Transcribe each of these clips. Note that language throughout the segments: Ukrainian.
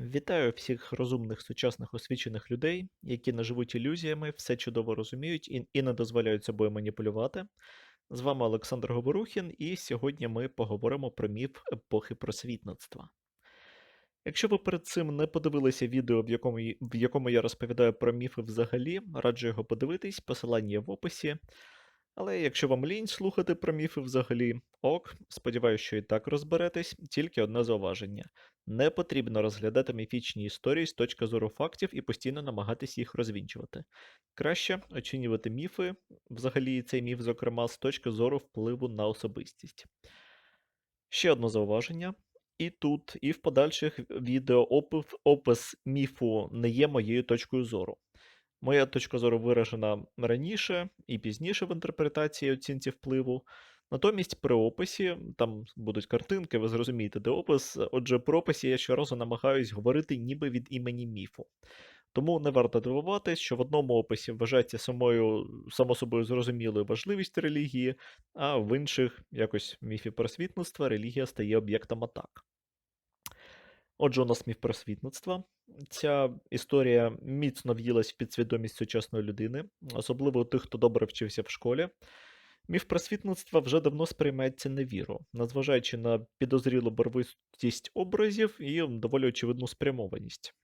Вітаю всіх розумних сучасних освічених людей, які не живуть ілюзіями, все чудово розуміють і, і не дозволяють собою маніпулювати. З вами Олександр Говорухін, і сьогодні ми поговоримо про міф епохи просвітництва. Якщо ви перед цим не подивилися відео, в якому, в якому я розповідаю про міфи взагалі, раджу його подивитись, посилання в описі. Але якщо вам лінь слухати про міфи взагалі, ок, сподіваюся, що і так розберетесь, тільки одне зауваження. Не потрібно розглядати міфічні історії з точки зору фактів і постійно намагатись їх розвінчувати. Краще оцінювати міфи, взагалі цей міф, зокрема, з точки зору впливу на особистість. Ще одне зауваження. І тут, і в подальших відео опис, міфу не є моєю точкою зору. Моя точка зору виражена раніше і пізніше в інтерпретації оцінці впливу. Натомість при описі, там будуть картинки, ви зрозумієте, де опис. Отже, при описі я щоразу намагаюсь говорити ніби від імені міфу. Тому не варто дивуватись, що в одному описі вважається самою, само собою зрозумілою важливість релігії, а в інших, якось міфі просвітництва, релігія стає об'єктом атак. Отже, у нас міф просвітництва. Ця історія міцно в'їлась в підсвідомість сучасної людини, особливо у тих, хто добре вчився в школі. Міф просвітництва вже давно сприймається невіру, незважаючи на підозрілу барвистість образів і доволі очевидну спрямованість.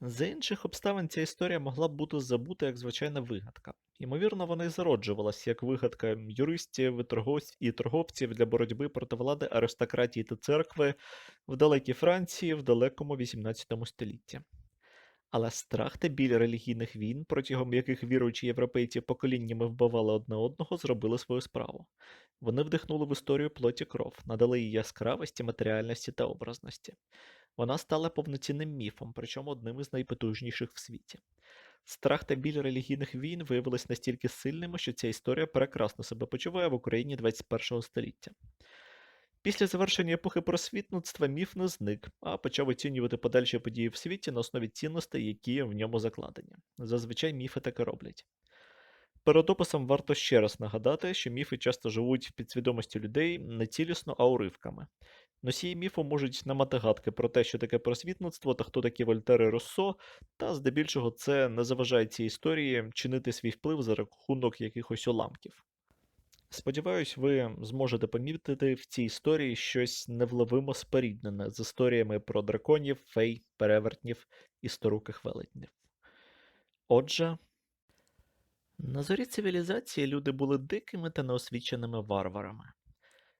За інших обставин ця історія могла б бути забута як звичайна вигадка. Ймовірно, вона й зароджувалась як вигадка юристів торговців, і торговців для боротьби проти влади аристократії та церкви в далекій Франції в далекому 18 столітті. Але страх та біль релігійних війн, протягом яких віруючі європейці поколіннями вбивали одне одного, зробили свою справу. Вони вдихнули в історію плоті кров, надали їй яскравості, матеріальності та образності. Вона стала повноцінним міфом, причому одним із найпотужніших в світі. Страх та біль релігійних війн виявились настільки сильними, що ця історія прекрасно себе почуває в Україні 21 століття. Після завершення епохи просвітництва міф не зник, а почав оцінювати подальші події в світі на основі цінностей, які в ньому закладені. Зазвичай міфи таке роблять. Перед описом варто ще раз нагадати, що міфи часто живуть в підсвідомості людей не цілісно, а уривками. Носії міфу можуть не мати гадки про те, що таке просвітництво та хто такі Вольтер і Руссо, та здебільшого це не заважає цій історії чинити свій вплив за рахунок якихось уламків. Сподіваюсь, ви зможете помітити в цій історії щось невловимо споріднене з історіями про драконів, фей, перевертнів і сторуких велетнів. Отже, на зорі цивілізації люди були дикими та неосвіченими варварами.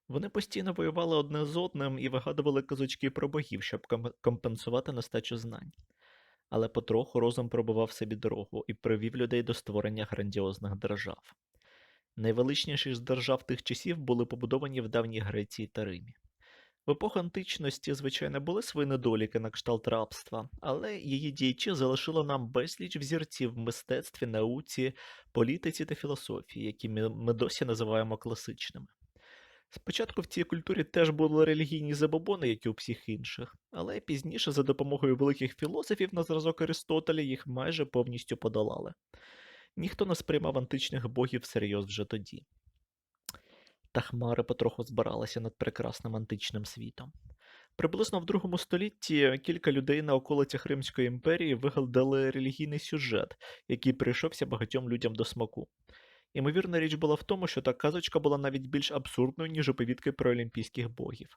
Вони постійно воювали одне з одним і вигадували казочки про богів, щоб компенсувати нестачу знань. Але потроху розум пробивав собі дорогу і привів людей до створення грандіозних держав. Найвеличніші з держав тих часів були побудовані в давній Греції та Римі. В епоху античності, звичайно, були свої недоліки на кшталт рабства, але її діячі залишили нам безліч взірців в мистецтві, науці, політиці та філософії, які ми, досі називаємо класичними. Спочатку в цій культурі теж були релігійні забобони, як і у всіх інших, але пізніше за допомогою великих філософів на зразок Аристотеля їх майже повністю подолали. Ніхто не сприймав античних богів всерйоз вже тоді. Та хмари потроху збиралися над прекрасним античним світом. Приблизно в другому столітті кілька людей на околицях Римської імперії вигадали релігійний сюжет, який прийшовся багатьом людям до смаку. Імовірна річ була в тому, що та казочка була навіть більш абсурдною, ніж оповідки про олімпійських богів,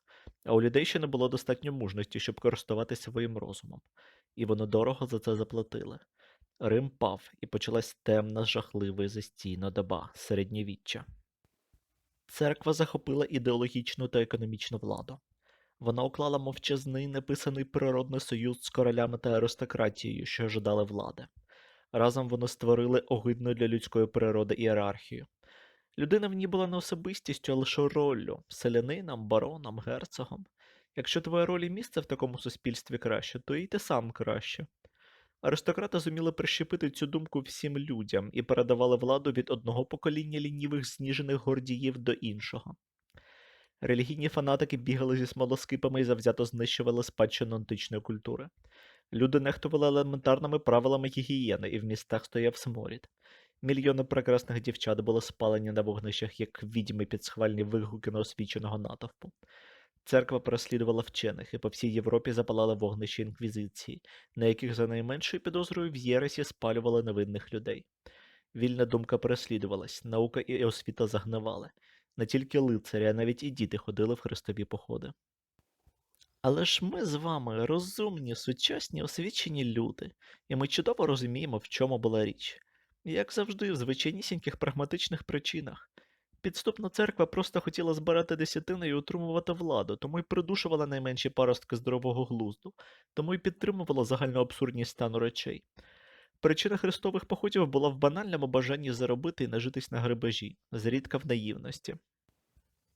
а у людей ще не було достатньо мужності, щоб користуватися своїм розумом, і вони дорого за це заплатили. Рим пав, і почалась темна, жахлива і застійна доба середньовіччя. Церква захопила ідеологічну та економічну владу. Вона уклала мовчазний неписаний природний союз з королями та аристократією, що жадали влади. Разом вони створили огидну для людської природи ієрархію. Людина в ній була не особистістю, а лише роллю селянином, бароном, герцогом. Якщо твоя роль і місце в такому суспільстві краще, то і ти сам краще. Аристократи зуміли прищепити цю думку всім людям і передавали владу від одного покоління лінівих зніжених гордіїв до іншого. Релігійні фанатики бігали зі смолоскипами і завзято знищували спадщину античної культури. Люди нехтували елементарними правилами гігієни, і в містах стояв сморід. Мільйони прекрасних дівчат були спалені на вогнищах, як відьми під схвальні вигуки неосвіченого натовпу. Церква переслідувала вчених, і по всій Європі запалали вогнища інквізиції, на яких за найменшою підозрою в Єресі спалювали невинних людей. Вільна думка переслідувалась, наука і освіта загнивали. Не тільки лицарі, а навіть і діти ходили в хрестові походи. Але ж ми з вами розумні, сучасні, освічені люди, і ми чудово розуміємо, в чому була річ. Як завжди, в звичайнісіньких прагматичних причинах. Підступна церква просто хотіла збирати десятини і утримувати владу, тому й придушувала найменші паростки здорового глузду, тому й підтримувала загальну абсурдність стану речей. Причина хрестових походів була в банальному бажанні заробити і нажитись на грабежі, зрідка в наївності.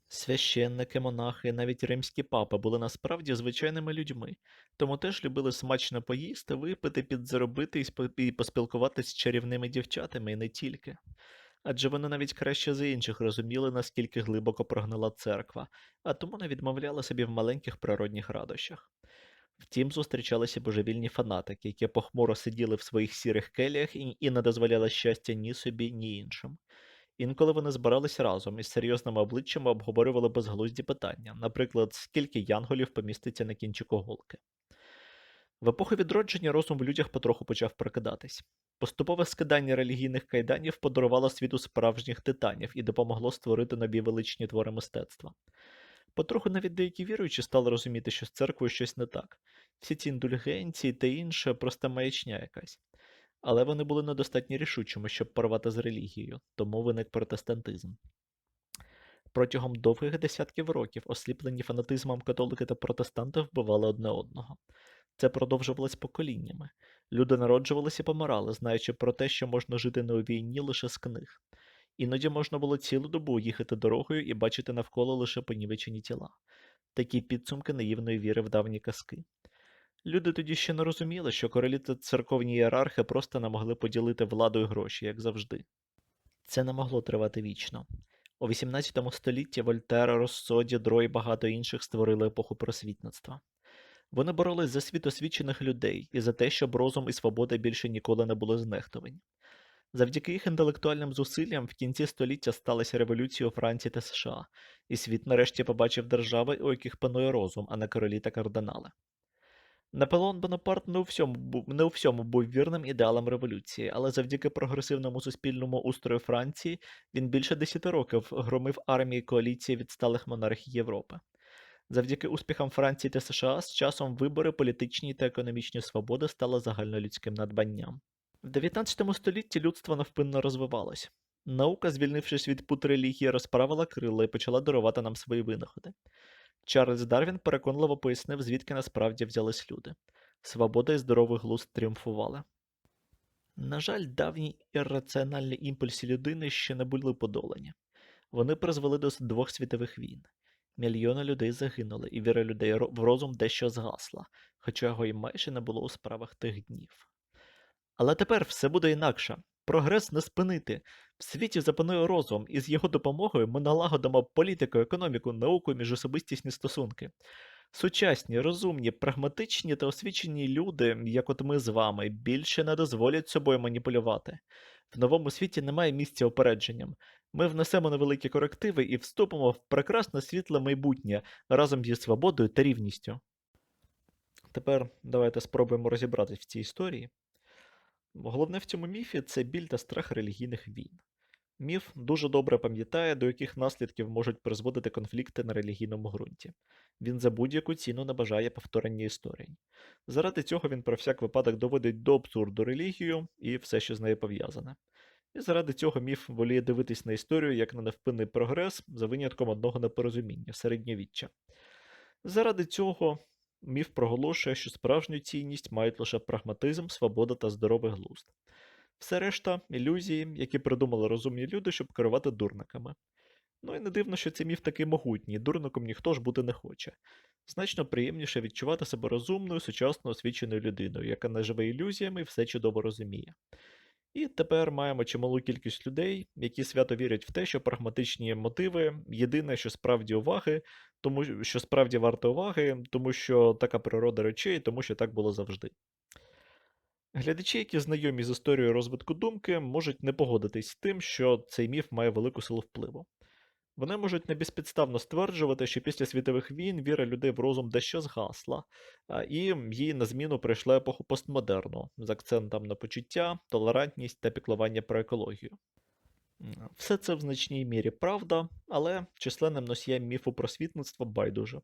Священники, монахи, навіть римські папи були насправді звичайними людьми, тому теж любили смачно поїсти, випити, підзаробити і поспілкуватись з чарівними дівчатами, і не тільки. Адже вони навіть краще за інших розуміли, наскільки глибоко прогнила церква, а тому не відмовляли собі в маленьких природних радощах. Втім, зустрічалися божевільні фанатики, які похмуро сиділи в своїх сірих келіях і, і не дозволяли щастя ні собі, ні іншим. Інколи вони збирались разом і з серйозними обличчями обговорювали безглузді питання, наприклад, скільки янголів поміститься на кінчику голки. В епоху відродження розум в людях потроху почав прокидатись. Поступове скидання релігійних кайданів подарувало світу справжніх титанів і допомогло створити нові величні твори мистецтва. Потроху навіть деякі віруючі стали розуміти, що з церквою щось не так. Всі ці індульгенції та інше просто маячня якась. Але вони були недостатньо рішучими, щоб порвати з релігією, тому виник протестантизм. Протягом довгих десятків років осліплені фанатизмом католики та протестанти вбивали одне одного. Це продовжувалось поколіннями. Люди народжувалися і помирали, знаючи про те, що можна жити не у війні лише з книг. Іноді можна було цілу добу їхати дорогою і бачити навколо лише понівечені тіла. Такі підсумки наївної віри в давні казки. Люди тоді ще не розуміли, що королі та церковні ієрархи просто не могли поділити владу і гроші, як завжди. Це не могло тривати вічно. У XVIII столітті Вольтер, Россо, Дідро і багато інших створили епоху просвітництва. Вони боролись за світ освічених людей і за те, щоб розум і свобода більше ніколи не були знехтовані. Завдяки їх інтелектуальним зусиллям в кінці століття сталася революція у Франції та США, і світ нарешті побачив держави, у яких панує розум, а не королі та кардинали. Наполеон Бонапарт не у всьому не у всьому був вірним ідеалам революції, але завдяки прогресивному суспільному устрою Франції він більше 10 років громив армії коаліції відсталих монархій Європи. Завдяки успіхам Франції та США з часом вибори політичні та економічні свободи стали загальнолюдським надбанням. В 19 столітті людство навпинно розвивалось. Наука, звільнившись від пут релігії, розправила крила і почала дарувати нам свої винаходи. Чарльз Дарвін переконливо пояснив, звідки насправді взялись люди. Свобода і здоровий глузд тріумфували. На жаль, давні ірраціональні імпульси людини ще не були подолані. Вони призвели до двох світових війн. Мільйони людей загинули, і віра людей в розум дещо згасла, хоча його й майже не було у справах тих днів. Але тепер все буде інакше. Прогрес не спинити. В світі запанує розум, і з його допомогою ми налагодимо політику, економіку, науку і міжособистісні стосунки. Сучасні, розумні, прагматичні та освічені люди, як от ми з вами, більше не дозволять собою маніпулювати. В новому світі немає місця опередженням. Ми внесемо невеликі корективи і вступимо в прекрасне світле майбутнє разом зі свободою та рівністю. Тепер давайте спробуємо розібратись в цій історії. Головне в цьому міфі це біль та страх релігійних війн. Міф дуже добре пам'ятає, до яких наслідків можуть призводити конфлікти на релігійному ґрунті. Він за будь-яку ціну не бажає повторення історій. Заради цього він про всяк випадок доводить до абсурду релігію і все, що з нею пов'язане. І заради цього міф воліє дивитись на історію як на невпинний прогрес за винятком одного непорозуміння середньовіччя. Заради цього міф проголошує, що справжню цінність мають лише прагматизм, свобода та здоровий глузд. Все решта ілюзії, які придумали розумні люди, щоб керувати дурниками. Ну і не дивно, що цей міф такий могутній, дурником ніхто ж бути не хоче. Значно приємніше відчувати себе розумною, сучасно освіченою людиною, яка не живе ілюзіями і все чудово розуміє. І тепер маємо чималу кількість людей, які свято вірять в те, що прагматичні мотиви єдине, що справді уваги, тому що справді варто уваги, тому що така природа речей, тому що так було завжди. Глядачі, які знайомі з історією розвитку думки, можуть не погодитись з тим, що цей міф має велику силу впливу. Вони можуть не безпідставно стверджувати, що після світових війн віра людей в розум дещо згасла, і їй на зміну прийшла епоху постмодерну з акцентом на почуття, толерантність та піклування про екологію. Все це в значній мірі правда, але численним носіям міфу просвітництва байдуже.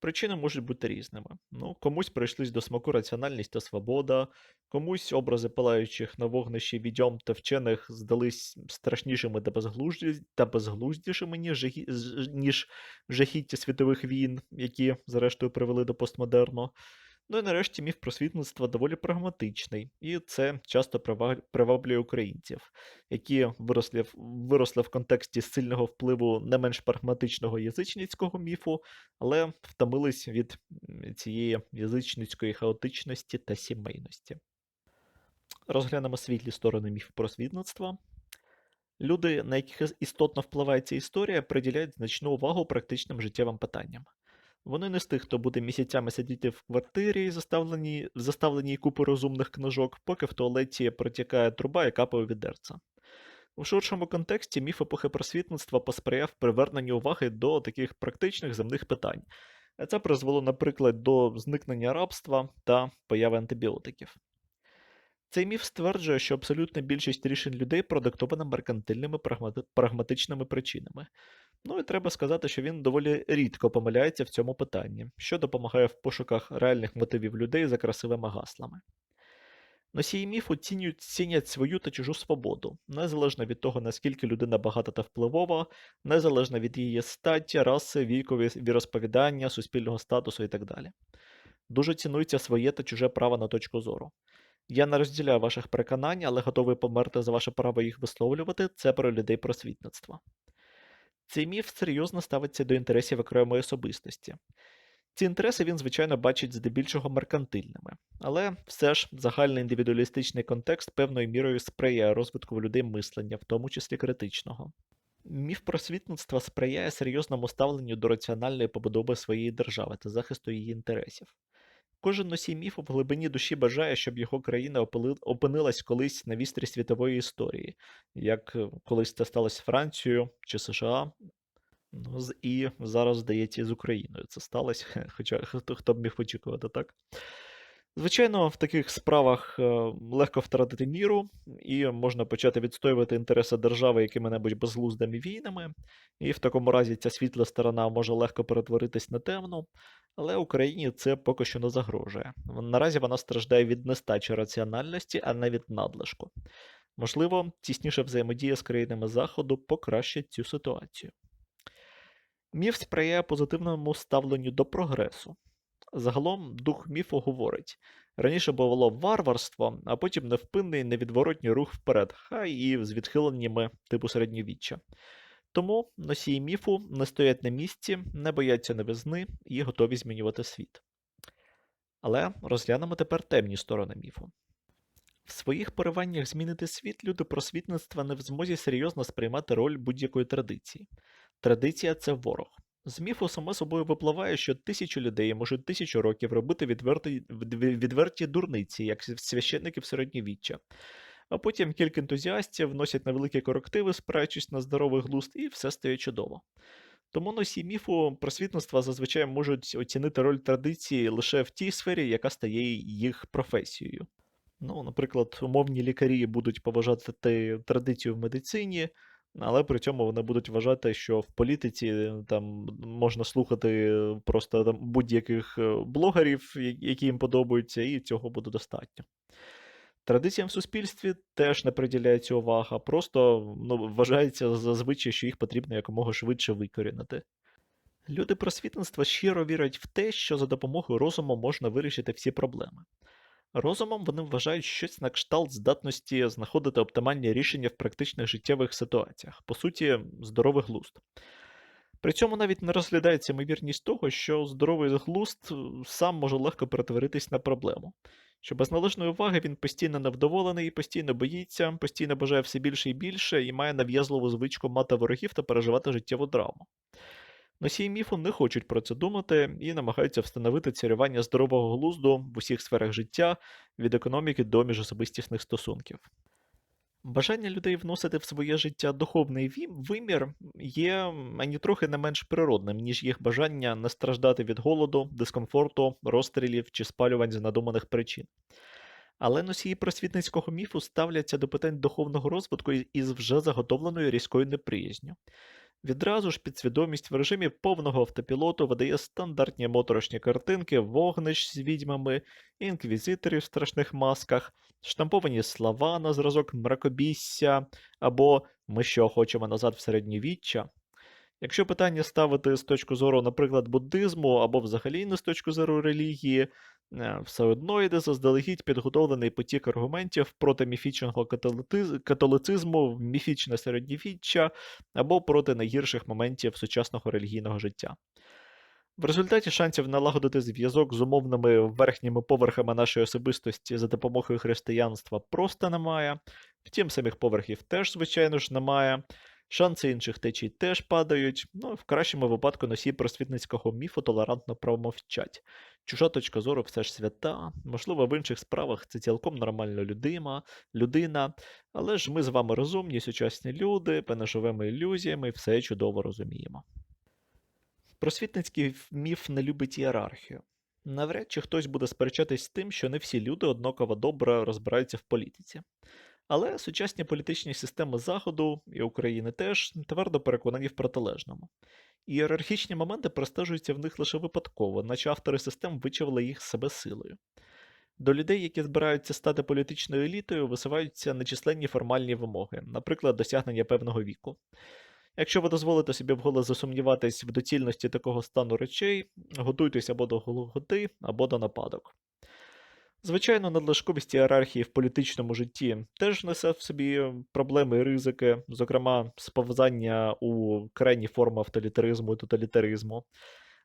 Причини можуть бути різними. Ну, комусь прийшлись до смаку раціональність та свобода, комусь образи палаючих на вогнищі відьом та вчених здались страшнішими та, безглузді, та безглуздішими, ніж, ніж жахіття світових війн, які, зрештою, привели до постмодерну. Ну і нарешті міф просвітництва доволі прагматичний, і це часто приваблює українців, які виросли виросли в контексті сильного впливу не менш прагматичного язичницького міфу, але втомились від цієї язичницької хаотичності та сімейності. Розглянемо світлі сторони міфу просвітництва. Люди, на яких істотно впливає ця історія, приділяють значну увагу практичним життєвим питанням. Вони не з тих, хто буде місяцями сидіти в квартирі, заставленій, заставленій купи розумних книжок, поки в туалеті протікає труба і капає відерця. У ширшому контексті міф епохи просвітництва посприяв приверненню уваги до таких практичних земних питань. А Це призвело, наприклад, до зникнення рабства та появи антибіотиків. Цей міф стверджує, що абсолютна більшість рішень людей продиктована меркантильними прагматичними причинами. Ну і треба сказати, що він доволі рідко помиляється в цьому питанні, що допомагає в пошуках реальних мотивів людей за красивими гаслами. Носії міфу цінюють, цінять свою та чужу свободу, незалежно від того, наскільки людина багата та впливова, незалежно від її статі, раси, віку, ві- віросповідання, суспільного статусу і так далі. Дуже цінується своє та чуже право на точку зору. Я не розділяю ваших переконань, але готовий померти за ваше право їх висловлювати це про людей просвітництва. Цей міф серйозно ставиться до інтересів окремої особистості. Ці інтереси він, звичайно, бачить здебільшого меркантильними, але все ж загальний індивідуалістичний контекст певною мірою сприяє розвитку в людей мислення, в тому числі критичного. Міф просвітництва сприяє серйозному ставленню до раціональної побудови своєї держави та захисту її інтересів. Кожен носій міфу в глибині душі бажає, щоб його країна опинилась колись на вістрі світової історії, як е, колись це сталося з Францією чи США. Ну, і зараз, здається, з Україною це сталося, хоча хто, хто б міг очікувати, так? Звичайно, в таких справах е, легко втратити міру, і можна почати відстоювати інтереси держави якими-небудь безглуздими війнами, і в такому разі ця світла сторона може легко перетворитись на темну, але Україні це поки що не загрожує. Наразі вона страждає від нестачі раціональності, а не від надлишку. Можливо, тісніша взаємодія з країнами Заходу покращить цю ситуацію. Міф сприяє позитивному ставленню до прогресу. Загалом дух міфу говорить: раніше було варварство, а потім невпинний невідворотній рух вперед, хай і з відхиленнями типу середньовіччя. Тому носії міфу не стоять на місці, не бояться новизни і готові змінювати світ. Але розглянемо тепер темні сторони міфу. В своїх пориваннях змінити світ люди просвітництва не в змозі серйозно сприймати роль будь-якої традиції. Традиція це ворог. З міфу само собою випливає, що тисячі людей можуть тисячу років робити відверті, відверті дурниці, як священники в середньовіччя. А потім кілька ентузіастів вносять невеликі корективи, спираючись на здоровий глузд, і все стає чудово. Тому носії міфу просвітництва зазвичай можуть оцінити роль традиції лише в тій сфері, яка стає їх професією. Ну, наприклад, умовні лікарі будуть поважати традицію в медицині, але при цьому вони будуть вважати, що в політиці е, там можна слухати е, просто там будь-яких е, блогерів, які їм подобаються, і цього буде достатньо. Традиціям в суспільстві теж не приділяється увага, просто ну, вважається зазвичай, що їх потрібно якомога швидше викорінити. Люди просвітництва щиро вірять в те, що за допомогою розуму можна вирішити всі проблеми. Розумом вони вважають щось на кшталт здатності знаходити оптимальні рішення в практичних життєвих ситуаціях, по суті, здоровий глузд. При цьому навіть не розглядається ймовірність того, що здоровий глузд е, сам може легко перетворитись на проблему. Що без належної уваги він постійно невдоволений, постійно боїться, постійно бажає все більше і більше і має нав'язливу звичку мати ворогів та переживати життєву драму. Носії міфу не хочуть про це думати і намагаються встановити царювання здорового глузду в усіх сферах життя, від економіки до міжособистісних стосунків. Бажання людей вносити в своє життя духовний вимір є ані трохи не менш природним, ніж їх бажання не страждати від голоду, дискомфорту, розстрілів чи спалювань з надуманих причин. Але носії просвітницького міфу ставляться до питань духовного розвитку із вже заготовленою різкою неприязню. Відразу ж підсвідомість в режимі повного автопілоту видає стандартні моторошні картинки вогнищ з відьмами, інквізиторів в страшних масках, штамповані слова на зразок мракобісся або ми що хочемо назад в середньовіччя. Якщо питання ставити з точки зору, наприклад, буддизму або взагалі не з точки зору релігії, е, все одно йде заздалегідь підготовлений потік аргументів проти міфічного католицизму в міфічне середньовіччя або проти найгірших моментів сучасного релігійного життя. В результаті шансів налагодити зв'язок з умовними верхніми поверхами нашої особистості за допомогою християнства просто немає. Втім, самих поверхів теж, звичайно ж, немає. Шанси інших течій теж падають. Ну, в кращому випадку носії просвітницького міфу толерантно промовчать. Чужа точка зору все ж свята. Можливо, в інших справах це цілком нормальна людина, людина. Але ж ми з вами розумні, сучасні люди, ми ілюзіями, все чудово розуміємо. Просвітницький міф не любить ієрархію. Навряд чи хтось буде сперечатись з тим, що не всі люди однаково добре розбираються в політиці. Але сучасні політичні системи Заходу і України теж твердо переконані в протилежному. Ієрархічні моменти простежуються в них лише випадково, наче автори систем вичавили їх себе силою. До людей, які збираються стати політичною елітою, висуваються нечисленні формальні вимоги, наприклад, досягнення певного віку. Якщо ви дозволите собі вголос засумніватись в доцільності такого стану речей, готуйтесь або до голготи, або до нападок. Звичайно, надлишковість ієрархії в політичному житті теж несе в собі проблеми і ризики, зокрема, сповзання у крайні форми авторитаризму і тоталітаризму.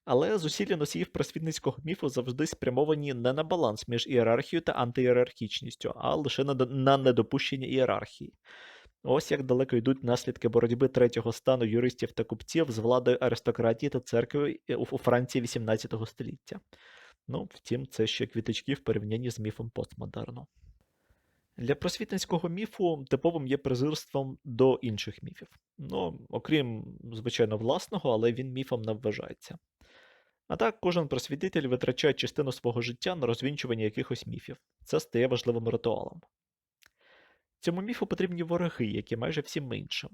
Але зусилля носіїв просвітницького міфу завжди спрямовані не на баланс між ієрархією та антиієрархічністю, а лише на, до- на недопущення ієрархії. Ось як далеко йдуть наслідки боротьби третього стану юристів та купців з владою аристократії та церкви е, у Франції XVIII століття. Ну, втім, це ще квіточки в порівнянні з міфом постмодерну. Для просвітницького міфу типовим є презирством до інших міфів. Ну, окрім, звичайно, власного, але він міфом не вважається. А так, кожен просвітитель витрачає частину свого життя на розвінчування якихось міфів. Це стає важливим ритуалом. Цьому міфу потрібні вороги, як і майже всім іншим.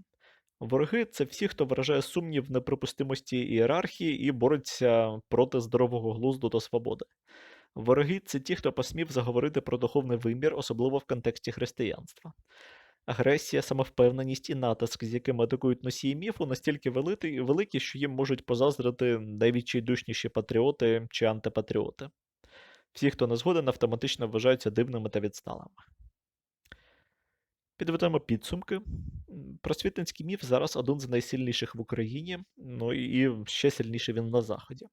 Вороги це всі, хто виражає сумнів в неприпустимості ієрархії і бореться проти здорового глузду та свободи. Вороги це ті, хто посмів заговорити про духовний вимір, особливо в контексті християнства. Агресія, самовпевненість і натиск, з якими атакують носії міфу, настільки великі, що їм можуть позаздрити найвідчайдушніші патріоти чи антипатріоти. Всі, хто не згоден, автоматично вважаються дивними та відсталими. Підведемо підсумки. Просвітницький міф зараз один з найсильніших в Україні, ну і ще сильніший він на Заході.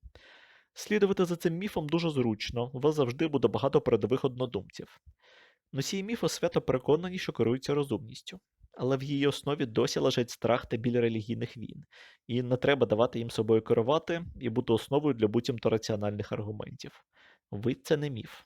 Слідувати за цим міфом дуже зручно, у вас завжди буде багато передових однодумців. Носії міфу свято переконані, що керуються розумністю, але в її основі досі лежить страх та біль релігійних війн, і не треба давати їм собою керувати і бути основою для буцімто раціональних аргументів. Ви це не міф.